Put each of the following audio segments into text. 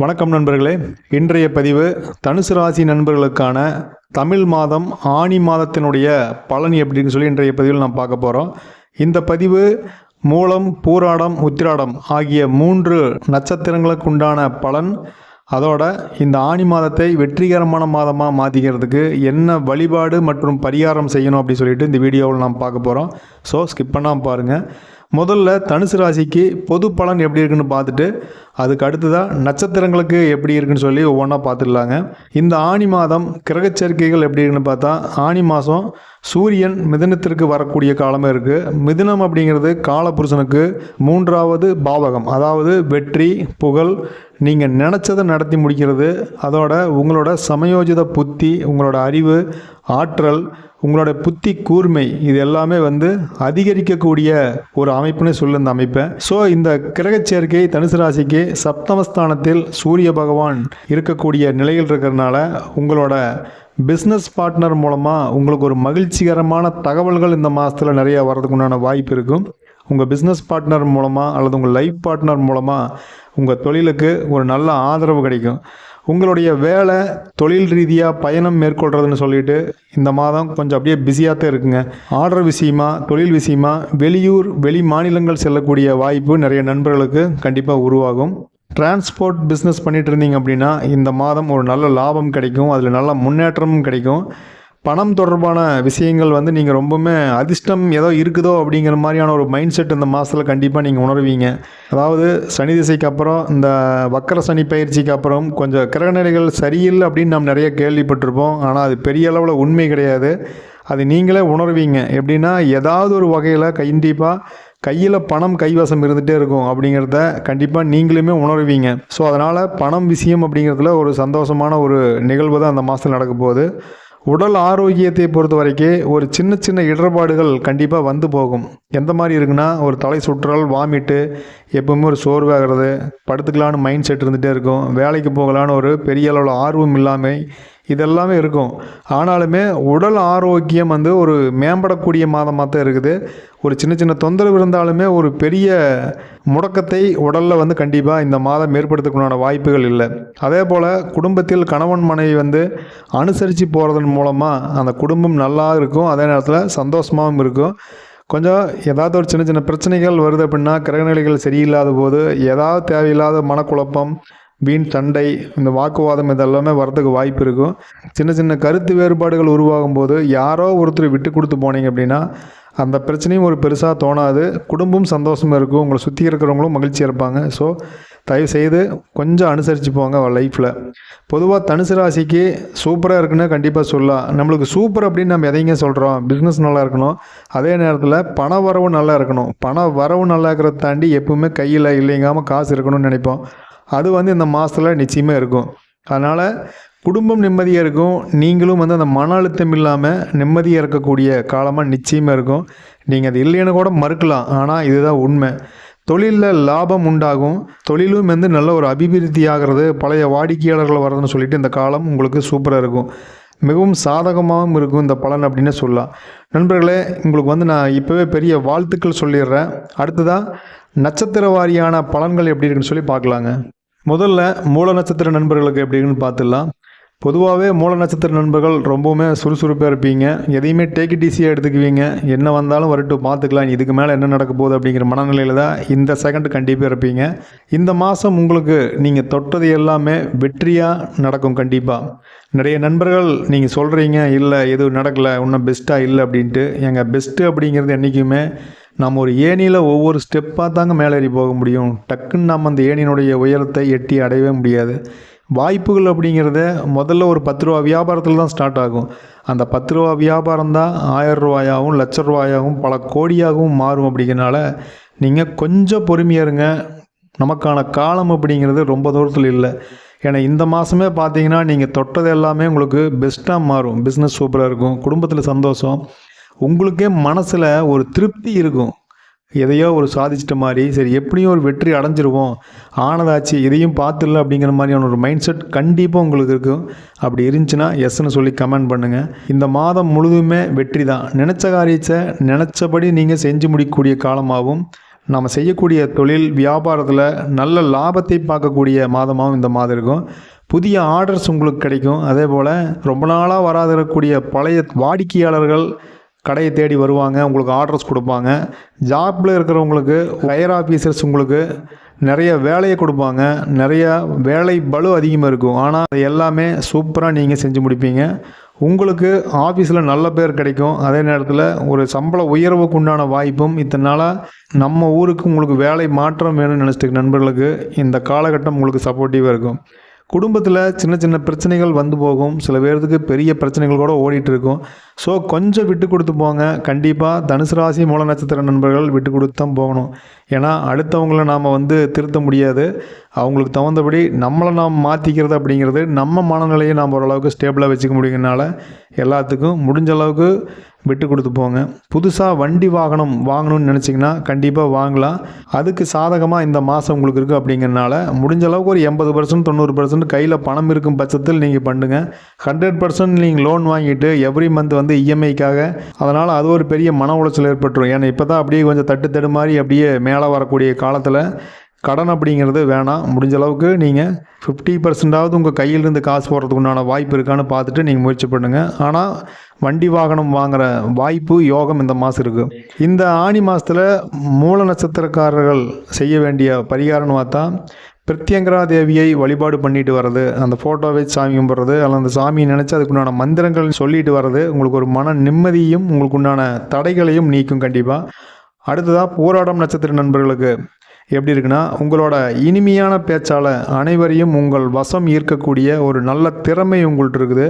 வணக்கம் நண்பர்களே. இன்றைய பதிவு தனுசு ராசி நண்பர்களுக்கான தமிழ் மாதம் ஆணி மாதத்தினுடைய பலன் எப்படின்னு சொல்லி இன்றைய பதிவில் நாம் பார்க்க போகிறோம் இந்த பதிவு மூலம் பூராடம் உத்திராடம் ஆகிய மூன்று நட்சத்திரங்களுக்கு உண்டான பலன் அதோட இந்த ஆணி மாதத்தை வெற்றிகரமான மாதமாக மாற்றிக்கிறதுக்கு என்ன வழிபாடு மற்றும் பரிகாரம் செய்யணும் அப்படின்னு சொல்லிட்டு இந்த வீடியோவில் நாம் பார்க்க போகிறோம் ஸோ ஸ்கிப் பண்ணாமல் பாருங்கள் முதல்ல தனுசு ராசிக்கு பொது பலன் எப்படி இருக்குன்னு பார்த்துட்டு அதுக்கு அடுத்ததாக நட்சத்திரங்களுக்கு எப்படி இருக்குன்னு சொல்லி ஒவ்வொன்றா பார்த்துடலாங்க. இந்த ஆணி மாதம் கிரகச்சேர்க்கைகள் எப்படி இருக்குன்னு பார்த்தா ஆணி மாதம் சூரியன் மிதனத்திற்கு வரக்கூடிய காலமே இருக்குது மிதனம் அப்படிங்கிறது காலபுருஷனுக்கு மூன்றாவது பாவகம். அதாவது வெற்றி புகழ் நீங்கள் நினச்சதை நடத்தி முடிக்கிறது. அதோட உங்களோட சமயோஜித புத்தி உங்களோட அறிவு ஆற்றல் உங்களோட புத்தி கூர்மை இது எல்லாமே வந்து அதிகரிக்கக்கூடிய ஒரு அமைப்புன்னு சொல்லு இந்த அமைப்பை. ஸோ இந்த கிரகச்சேர்க்கை தனுசு ராசிக்கு சப்தமஸ்தானத்தில் சூரிய பகவான் இருக்கக்கூடிய நிலையில் இருக்கிறதுனால உங்களோட பிஸ்னஸ் பார்ட்னர் மூலமாக உங்களுக்கு ஒரு மகிழ்ச்சிகரமான தகவல்கள் இந்த மாதத்தில் நிறையா வர்றதுக்கு உண்டான வாய்ப்பு இருக்கும். உங்கள் பிஸ்னஸ் பார்ட்னர் மூலமாக அல்லது உங்கள் லைஃப் பார்ட்னர் மூலமாக உங்கள் தொழிலுக்கு ஒரு நல்ல ஆதரவு கிடைக்கும். உங்களுடைய வேலை தொழில் ரீதியாக பயணம் மேற்கொள்கிறதுன்னு சொல்லிட்டு இந்த மாதம் கொஞ்சம் அப்படியே பிஸியாக தான் இருக்குங்க. ஆர்டர் விஷயமா தொழில் விஷயமா வெளியூர் வெளி மாநிலங்கள் செல்லக்கூடிய வாய்ப்பு நிறைய நண்பர்களுக்கு கண்டிப்பாக உருவாகும். டிரான்ஸ்போர்ட் பிஸ்னஸ் பண்ணிட்டு இருந்தீங்க அப்படின்னா இந்த மாதம் ஒரு நல்ல லாபம் கிடைக்கும். அதில் நல்ல முன்னேற்றமும் கிடைக்கும். பணம் தொடர்பான விஷயங்கள் வந்து நீங்கள் ரொம்பவுமே அதிர்ஷ்டம் ஏதோ இருக்குதோ அப்படிங்கிற மாதிரியான ஒரு மைண்ட் செட் இந்த மாதத்தில் கண்டிப்பாக நீங்கள் உணர்வீங்க. அதாவது சனி திசைக்கு அப்புறம் இந்த வக்கர சனி பயிற்சிக்கு அப்புறம் கொஞ்சம் கிரகநிலைகள் சரியில்லை அப்படின்னு நாம் நிறைய கேள்விப்பட்டிருப்போம். ஆனால் அது பெரிய அளவில் உண்மை கிடையாது. அது நீங்களே உணர்வீங்க. எப்படின்னா ஏதாவது ஒரு வகையில் கண்டிப்பாக கையில் பணம் கைவசம் இருந்துகிட்டே இருக்கும் அப்படிங்கிறத கண்டிப்பாக நீங்களுமே உணர்வீங்க. ஸோ அதனால் பணம் விஷயம் அப்படிங்கிறதுல ஒரு சந்தோஷமான ஒரு நிகழ்வு தான் அந்த மாதத்தில் நடக்க போகுது. உடல் ஆரோக்கியத்தை பொறுத்த வரைக்கும் ஒரு சின்ன சின்ன இடர்பாடுகள் கண்டிப்பாக வந்து போகும். எந்த மாதிரி இருக்குன்னா ஒரு தலை சுற்றல் வாமிட்டு எப்பவுமே ஒரு சோர்வாகிறது படுத்துக்கலான்னு மைண்ட் செட் இருந்துகிட்டே இருக்கும் வேலைக்கு போகலான்னு ஒரு பெரிய அளவில் ஆர்வம் இல்லாமல் இதெல்லாமே இருக்கும். ஆனாலுமே உடல் ஆரோக்கியம் வந்து ஒரு மேம்படக்கூடிய மாதமாக தான் இருக்குது. ஒரு சின்ன சின்ன தொந்தரவு இருந்தாலுமே ஒரு பெரிய முடக்கத்தை உடலில் வந்து கண்டிப்பாக இந்த மாதம் ஏற்படுத்தக்கூடிய வாய்ப்புகள் இல்லை. அதே போல் குடும்பத்தில் கணவன் மனைவி வந்து அனுசரித்து போகிறதன் மூலமாக அந்த குடும்பம் நல்லா இருக்கும். அதே நேரத்தில் சந்தோஷமாகவும் இருக்கும். கொஞ்சம் ஏதாவது ஒரு சின்ன சின்ன பிரச்சனைகள் வருது அப்படின்னா கிரகநிலைகள் சரியில்லாத போது ஏதாவது தேவையில்லாத மனக்குழப்பம் வீண் சண்டை இந்த வாக்குவாதம் இதெல்லாமே வரதுக்கு வாய்ப்பு இருக்கும் சின்ன சின்ன கருத்து வேறுபாடுகள் உருவாகும் போது யாரோ ஒருத்தர் விட்டு கொடுத்து போனீங்க அப்படின்னா அந்த பிரச்சனையும் ஒரு பெருசாக தோணாது. குடும்பம் சந்தோஷமாக இருக்கும். உங்களை சுற்றி இருக்கிறவங்களும் மகிழ்ச்சியாக இருப்பாங்க. ஸோ தயவுசெய்து கொஞ்சம் அனுசரித்து போங்க அவள் லைஃப்பில் பொதுவாக தனுசு ராசிக்கு சூப்பராக இருக்குன்னு கண்டிப்பாக சொல்லலாம். நம்மளுக்கு சூப்பர் அப்படின்னு நம்ம எதைங்க சொல்கிறோம் பிஸ்னஸ் நல்லா இருக்கணும். அதே நேரத்தில் பண வரவு நல்லா இருக்கணும். பண வரவு நல்லா இருக்கிறத தாண்டி எப்பவுமே கையில் இல்லைங்காமல் காசு இருக்கணும்னு நினைப்போம். அது வந்து இந்த மாதத்தில் நிச்சயமாக இருக்கும். அதனால் குடும்பம் நிம்மதியாக இருக்கும். நீங்களும் வந்து அந்த மன அழுத்தம் இல்லாமல் நிம்மதியாக இருக்கக்கூடிய காலமாக நிச்சயமாக இருக்கும். நீங்கள் அது இல்லைன்னு கூட மறுக்கலாம். ஆனால் இதுதான் உண்மை. தொழிலில் லாபம் உண்டாகும். தொழிலும் வந்து நல்ல ஒரு அபிவிருத்தி ஆகிறது பழைய வாடிக்கையாளர்கள் வர்றதுன்னு சொல்லிட்டு இந்த காலம் உங்களுக்கு சூப்பராக இருக்கும். மிகவும் சாதகமாகவும் இருக்கும் இந்த பலன் அப்படின்னு சொல்லலாம். நண்பர்களே உங்களுக்கு வந்து நான் இப்போவே பெரிய வாழ்த்துக்கள் சொல்லிடுறேன். அடுத்ததாக நட்சத்திர வாரியான பலன்கள் எப்படி இருக்குன்னு சொல்லி பார்க்கலாங்க. முதல்ல மூல நட்சத்திர நண்பர்களுக்கு எப்படின்னு பார்த்துடலாம். பொதுவாகவே மூல நட்சத்திர நண்பர்கள் ரொம்பவுமே சுறுசுறுப்பாக இருப்பீங்க. எதையுமே டேக் இட் ஈஸியாக எடுத்துக்குவீங்க. என்ன வந்தாலும் வரட்டும் பார்த்துக்கலாம். இதுக்கு மேலே என்ன நடக்க போகுது அப்படிங்கிற மனநிலையில் தான் இந்த செகண்ட் கண்டிப்பாக இருப்பீங்க. இந்த மாதம் உங்களுக்கு நீங்கள் தொட்டது எல்லாமே வெற்றியாக நடக்கும் கண்டிப்பாக நிறைய நண்பர்கள் நீங்கள் சொல்கிறீங்க இல்லை எதுவும் நடக்கலை இன்னும் பெஸ்ட்டாக இல்லை அப்படின்ட்டு. எங்கள் பெஸ்ட்டு அப்படிங்கிறது என்றைக்குமே நம்ம ஒரு ஏணியில் ஒவ்வொரு ஸ்டெப்பாக தாங்க மேலேறி போக முடியும். டக்குன்னு நம்ம அந்த ஏணியினுடைய உயரத்தை எட்டி அடையவே முடியாது. வாய்ப்புகள் அப்படிங்கிறத முதல்ல ஒரு பத்து ரூபா வியாபாரத்தில் தான் ஸ்டார்ட் ஆகும். அந்த பத்து ரூபா வியாபாரம் தான் ஆயிரம் ரூபாயாகவும் லட்ச ரூபாயாகவும் பல கோடியாகவும் மாறும் அப்படிங்கிறனால நீங்கள் கொஞ்சம் பொறுமையாக இருங்க. நமக்கான காலம் அப்படிங்கிறது ரொம்ப தூரத்தில் இல்லை. ஏன்னா இந்த மாதமே பார்த்தீங்கன்னா நீங்கள் தொட்டது எல்லாமே உங்களுக்கு பெஸ்ட்டாக மாறும். பிஸ்னஸ் சூப்பராக இருக்கும். குடும்பத்தில் சந்தோஷம். உங்களுக்கே மனசில் ஒரு திருப்தி இருக்கும். எதையோ ஒரு சாதிச்சிட்ட மாதிரி சரி எப்படியும் ஒரு வெற்றி அடைஞ்சிருவோம். ஆனதாச்சு இதையும் பார்த்துடல அப்படிங்கிற மாதிரியான ஒரு மைண்ட் செட் கண்டிப்பாக உங்களுக்கு இருக்கும். அப்படி இருந்துச்சுன்னா எஸ்ன்னு சொல்லி கமெண்ட் பண்ணுங்கள் இந்த மாதம் முழுதுமே வெற்றி தான். நினச்ச காரியத்தை நினச்சபடி நீங்கள் செஞ்சு முடிக்கக்கூடிய காலமாகவும் நம்ம செய்யக்கூடிய தொழில் வியாபாரத்தில் நல்ல லாபத்தை பார்க்கக்கூடிய மாதமாகவும் இந்த மாதம் இருக்கும். புதிய ஆர்டர்ஸ் உங்களுக்கு கிடைக்கும். அதே போல் ரொம்ப நாளாக வராது இருக்கக்கூடிய பழைய வாடிக்கையாளர்கள் கடையை தேடி வருவாங்க உங்களுக்கு ஆர்டர்ஸ் கொடுப்பாங்க. ஜாப்பில் இருக்கிறவங்களுக்கு ஹையர் ஆஃபீஸர்ஸ் உங்களுக்கு நிறைய வேலையை கொடுப்பாங்க. நிறைய வேலை பலு அதிகமாக இருக்கும். ஆனால் அது எல்லாமே சூப்பராக நீங்கள் செஞ்சு முடிப்பீங்க. உங்களுக்கு ஆஃபீஸில் நல்ல பேர் கிடைக்கும். அதே நேரத்தில் ஒரு சம்பள உயர்வுக்கு உண்டான வாய்ப்பும் இத்தனை நாளாக நம்ம ஊருக்கு உங்களுக்கு வேலை மாற்றம் வேணும்னு நினச்சிட்டு நண்பர்களுக்கு இந்த காலகட்டம் உங்களுக்கு சப்போர்ட்டிவாக இருக்கும். குடும்பத்தில் சின்ன சின்ன பிரச்சனைகள் வந்து போகும். சில பேர்த்துக்கு பெரிய பிரச்சனைகள் கூட ஓடிட்டு இருக்கும். ஸோ கொஞ்சம் விட்டு கொடுத்து போங்க. கண்டிப்பாக தனுசு ராசி மூல நட்சத்திர நண்பர்கள் விட்டு கொடுத்து தான் போகணும். ஏன்னா அடுத்தவங்கள நாம் வந்து திருத்த முடியாது. அவங்களுக்கு தகுந்தபடி நம்மளை நாம் மாற்றிக்கிறது அப்படிங்கிறது நம்ம மனநிலையை நாம் ஓரளவுக்கு ஸ்டேபிளாக வச்சுக்க முடியுங்கனால எல்லாத்துக்கும் முடிஞ்ச அளவுக்கு விட்டு கொடுத்து போங்க. புதுசாக வண்டி வாகனம் வாங்கணும்னு நினச்சிங்கன்னா கண்டிப்பாக வாங்கலாம். அதுக்கு சாதகமாக இந்த மாதம் உங்களுக்கு இருக்குது அப்படிங்கிறனால முடிஞ்ச அளவுக்கு ஒரு எண்பது பர்சன்ட் தொண்ணூறு பர்சன்ட் கையில் பணம் இருக்கும் பட்சத்தில் நீங்கள் பண்ணுங்க. ஹண்ட்ரட் பர்சன்ட் நீங்கள் லோன் வாங்கிட்டு எவ்ரி மந்த் வந்து இஎம்ஐக்காக. அதனால் அது ஒரு பெரிய மன உளைச்சல் ஏற்பட்டுரும். ஏன்னா இப்போ தான் அப்படியே கொஞ்சம் தட்டு தடு மாதிரி அப்படியே மேலே வரக்கூடிய காலத்தில் கடன் அப்படிங்கிறது வேணாம். முடிஞ்ச அளவுக்கு நீங்கள் ஃபிஃப்டி பர்சன்டாவது உங்கள் கையிலிருந்து காசு போடுறதுக்கு உண்டான வாய்ப்பு இருக்கான்னு பார்த்துட்டு நீங்கள் முயற்சி பண்ணுங்கள் ஆனால் வண்டி வாகனம் வாங்குகிற வாய்ப்பு யோகம் இந்த மாதம் இருக்குது இந்த ஆனி மாதத்தில் மூல நட்சத்திரக்காரர்கள் செய்ய வேண்டிய பரிகாரம்னு பார்த்தா பிரத்யங்கரா தேவியை வழிபாடு பண்ணிட்டு வர்றது அந்த ஃபோட்டோவை சாமி கும்பிட்றது அல்லது அந்த சாமியை நினச்சி அதுக்குண்டான மந்திரங்கள் சொல்லிட்டு வர்றது உங்களுக்கு ஒரு மன நிம்மதியும் உங்களுக்கு உண்டான தடைகளையும் நீக்கும் கண்டிப்பாக அடுத்ததாக போராடம் நட்சத்திர நண்பர்களுக்கு எப்படி இருக்குன்னா உங்களோட இனிமையான பேச்சால் அனைவரையும் உங்கள் வசம் ஈர்க்கக்கூடிய ஒரு நல்ல திறமை உங்கள்கிட்ட இருக்குது.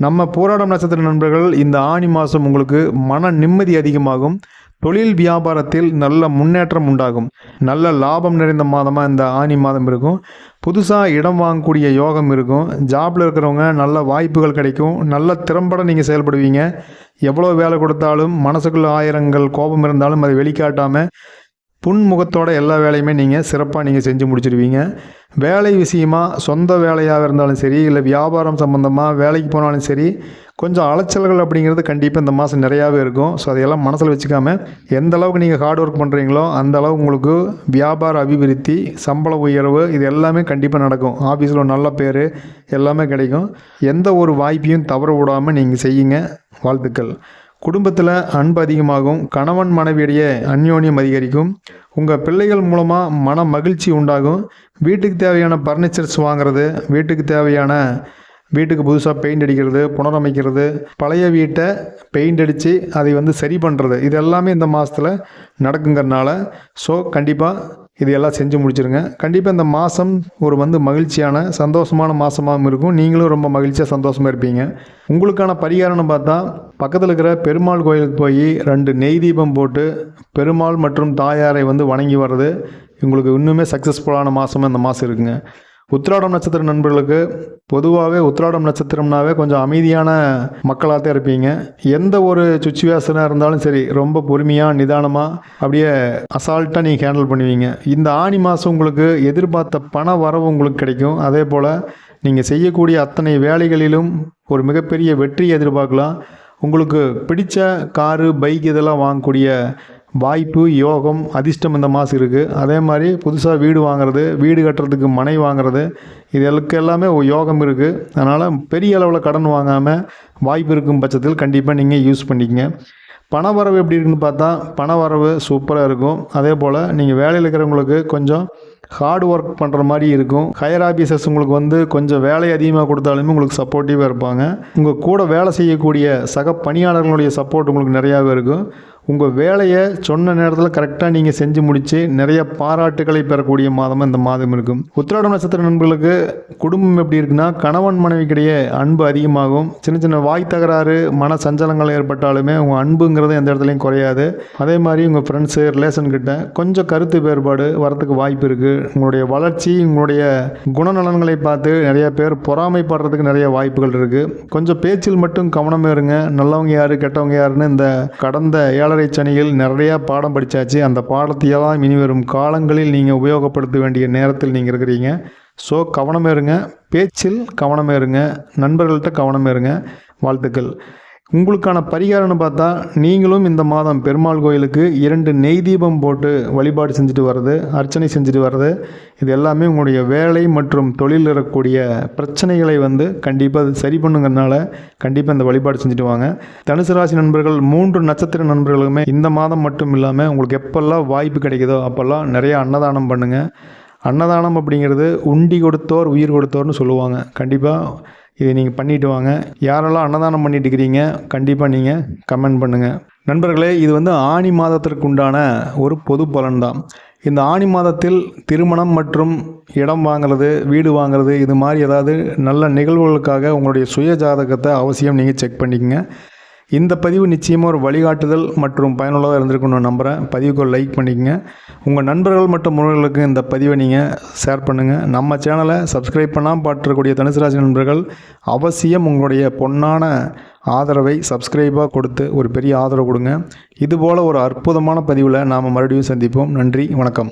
நம்ம போராடம் நட்சத்திர நண்பர்கள் இந்த ஆணி மாதம் உங்களுக்கு மன நிம்மதி அதிகமாகும். தொழில் வியாபாரத்தில் நல்ல முன்னேற்றம் உண்டாகும். நல்ல லாபம் நிறைந்த மாதமாக இந்த ஆணி மாதம் இருக்கும். புதுசாக இடம் வாங்கக்கூடிய யோகம் இருக்கும். ஜாப்பில் இருக்கிறவங்க நல்ல வாய்ப்புகள் கிடைக்கும். நல்ல திறம்பட நீங்கள் செயல்படுவீங்க. எவ்வளோ வேலை கொடுத்தாலும் மனசுக்குள்ள ஆயிரங்கள் கோபம் இருந்தாலும் அதை வெளிக்காட்டாமல் புன்முகத்தோட எல்லா வேலையுமே நீங்கள் சிறப்பாக நீங்கள் செஞ்சு முடிச்சிடுவீங்க வேலை விஷயமாக சொந்த வேலையாக இருந்தாலும் சரி இல்லை வியாபாரம் சம்மந்தமாக வேலைக்கு போனாலும் சரி கொஞ்சம் அலைச்சல்கள் அப்படிங்கிறது கண்டிப்பாக இந்த மாதம் நிறையாவே இருக்கும். ஸோ அதையெல்லாம் மனசில் வச்சுக்காம எந்த அளவுக்கு நீங்கள் ஹார்ட் ஒர்க் பண்ணுறீங்களோ அந்த அளவு உங்களுக்கு வியாபார அபிவிருத்தி சம்பள உயர்வு இது எல்லாமே கண்டிப்பாக நடக்கும். ஆஃபீஸில் ஒரு நல்ல பேர் எல்லாமே கிடைக்கும். எந்த ஒரு வாய்ப்பையும் தவற விடாமல் நீங்கள் செய்யுங்க. வாழ்த்துக்கள். குடும்பத்தில் அன்பு அதிகமாகும். கணவன் மனைவியிடையே அந்யோன்யம் அதிகரிக்கும். உங்கள் பிள்ளைகள் மூலமாக மன மகிழ்ச்சி உண்டாகும். வீட்டுக்கு தேவையான பர்னிச்சர்ஸ் வாங்குறது வீட்டுக்கு தேவையான வீட்டுக்கு புதுசாக பெயிண்ட் அடிக்கிறது புனரமைக்கிறது பழைய வீட்டை பெயிண்ட் அடித்து அதை வந்து சரி பண்ணுறது இது எல்லாமே இந்த மாதத்தில் நடக்குங்கிறனால ஸோ கண்டிப்பாக இது எல்லாம் செஞ்சு முடிச்சிருங்க. கண்டிப்பாக இந்த மாதம் ஒரு வந்து மகிழ்ச்சியான சந்தோஷமான மாதமாகவும் இருக்கும். நீங்களும் ரொம்ப மகிழ்ச்சியாக சந்தோஷமாக இருப்பீங்க. உங்களுக்கான பரிகாரம்னு பார்த்தா பக்கத்தில் இருக்கிற பெருமாள் கோயிலுக்கு போய் ரெண்டு நெய் தீபம் போட்டு பெருமாள் மற்றும் தாயாரை வந்து வணங்கி வர்றது உங்களுக்கு இன்னுமே சக்ஸஸ்ஃபுல்லான மாதமாக இந்த மாதம் இருக்குங்க. உத்திராடம் நட்சத்திர நண்பர்களுக்கு பொதுவாகவே உத்திராடம் நட்சத்திரம்னாவே கொஞ்சம் அமைதியான மக்களாக தான் இருப்பீங்க. எந்த ஒரு சுச்சுவேஷனாக இருந்தாலும் சரி ரொம்ப பொறுமையாக நிதானமாக அப்படியே அசால்ட்டாக நீங்கள் ஹேண்டில் பண்ணுவீங்க. இந்த ஆணி மாதம் உங்களுக்கு எதிர்பார்த்த பண வரவு உங்களுக்கு கிடைக்கும். அதே போல் நீங்கள் செய்யக்கூடிய அத்தனை வேலைகளிலும் ஒரு மிகப்பெரிய வெற்றி எதிர்பார்க்கலாம். உங்களுக்கு பிடித்த காரு பைக் இதெல்லாம் வாங்கக்கூடிய வாய்ப்பு யோகம் அதிர்ஷ்டம் இந்த மாதம் இருக்குது அதே மாதிரி புதுசாக வீடு வாங்குறது வீடு கட்டுறதுக்கு மனை வாங்குறது இதற்கு எல்லாமே யோகம் இருக்குது அதனால் பெரிய அளவில் கடன் வாங்காமல் வாய்ப்பு இருக்கும் பட்சத்தில் கண்டிப்பாக நீங்கள் யூஸ் பண்ணிக்கங்க. பண வரவு எப்படி இருக்குன்னு பார்த்தா பண வரவு சூப்பராக இருக்கும். அதே போல் நீங்கள் வேலையில் இருக்கிறவங்களுக்கு கொஞ்சம் ஹார்ட் ஒர்க் பண்ணுற மாதிரி இருக்கும். ஹையர் ஆஃபீஸர்ஸ் உங்களுக்கு வந்து கொஞ்சம் வேலை அதிகமாக கொடுத்தாலுமே உங்களுக்கு சப்போர்ட்டிவாக இருப்பாங்க. உங்கள் கூட வேலை செய்யக்கூடிய சக பணியாளர்களுடைய சப்போர்ட் உங்களுக்கு நிறையாவே இருக்கும். உங்கள் வேலையை சொன்ன நேரத்தில் கரெக்டாக நீங்கள் செஞ்சு முடித்து நிறைய பாராட்டுகளை பெறக்கூடிய மாதமாக இந்த மாதம் இருக்கும். உத்திராடம் நட்சத்திர நண்பர்களுக்கு குடும்பம் எப்படி இருக்குன்னா கணவன் மனைவிக்கிடையே அன்பு அதிகமாகும். சின்ன சின்ன வாய் தகராறு மன சஞ்சலங்கள் ஏற்பட்டாலுமே உங்கள் அன்புங்கிறது எந்த இடத்துலையும் குறையாது. அதே மாதிரி உங்கள் ஃப்ரெண்ட்ஸு ரிலேஷன் கிட்ட கொஞ்சம் கருத்து வேறுபாடு வரத்துக்கு வாய்ப்பு இருக்குது உங்களுடைய வளர்ச்சி உங்களுடைய குணநலன்களை பார்த்து நிறைய பேர் பொறாமைப்படுறதுக்கு நிறைய வாய்ப்புகள் இருக்குது கொஞ்சம் பேச்சில் மட்டும் கவனமே இருங்க நல்லவங்க யார் கெட்டவங்க யாருன்னு இந்த கடந்த ஏழரை சனியில் நிறையா பாடம் படித்தாச்சு அந்த பாடத்தையெல்லாம் இனி வரும் காலங்களில் நீங்கள் உபயோகப்படுத்த வேண்டிய நேரத்தில் நீங்கள் இருக்கிறீங்க. ஸோ கவனமேறுங்க. இருங்க பேச்சில் கவனமேறுங்க. இருங்க நண்பர்கள்ட்ட இருங்க வாழ்த்துக்கள். உங்களுக்கான பரிகாரம்னு பார்த்தா நீங்களும் இந்த மாதம் பெருமாள் கோயிலுக்கு இரண்டு நெய் தீபம் போட்டு வழிபாடு செஞ்சுட்டு வர்றது அர்ச்சனை செஞ்சுட்டு வர்றது. இது எல்லாமே உங்களுடைய வேலை மற்றும் தொழில் இருக்கக்கூடிய பிரச்சனைகளை வந்து கண்டிப்பாக அது சரி பண்ணுங்கிறதுனால கண்டிப்பாக இந்த வழிபாடு செஞ்சுட்டு வாங்க. தனுசு ராசி நண்பர்கள் மூன்று நட்சத்திர நண்பர்களுமே இந்த மாதம் மட்டும் இல்லாமல் உங்களுக்கு எப்பெல்லாம் வாய்ப்பு கிடைக்குதோ அப்போல்லாம் நிறைய அன்னதானம் பண்ணுங்கள் அன்னதானம் அப்படிங்கிறது உண்டி கொடுத்தோர் உயிர் கொடுத்தோர்னு சொல்லுவாங்க. கண்டிப்பாக இதை நீங்கள் பண்ணிட்டு வாங்க. யாரெல்லாம் அன்னதானம் பண்ணிட்டு இருக்கிறீங்க கண்டிப்பாக நீங்கள் கமெண்ட் பண்ணுங்கள் நண்பர்களே இது வந்து ஆணி மாதத்திற்கு உண்டான ஒரு பொது பலன் தான் இந்த ஆணி மாதத்தில் திருமணம் மற்றும் இடம் வாங்குறது வீடு வாங்குறது இது மாதிரி ஏதாவது நல்ல நிகழ்வுகளுக்காக உங்களுடைய சுய ஜாதகத்தை அவசியம் நீங்கள் செக் பண்ணிக்கங்க. இந்த பதிவு நிச்சயமாக ஒரு வழிகாட்டுதல் மற்றும் பயனுள்ளதாக இருந்திருக்குன்னு நம்புகிறேன் பதிவுக்கு ஒரு லைக் பண்ணிக்கங்க. உங்கள் நண்பர்கள் மற்றும் முன்னோர்களுக்கு இந்த பதிவை நீங்கள் ஷேர் பண்ணுங்கள் நம்ம சேனலை சப்ஸ்கிரைப் பண்ணாமல் பாட்டுறக்கூடிய தனுசு ராசி நண்பர்கள் அவசியம் உங்களுடைய பொன்னான ஆதரவை சப்ஸ்கிரைபாக கொடுத்து ஒரு பெரிய ஆதரவு கொடுங்க. இதுபோல் ஒரு அற்புதமான பதிவில் நாம் மறுபடியும் சந்திப்போம். நன்றி வணக்கம்.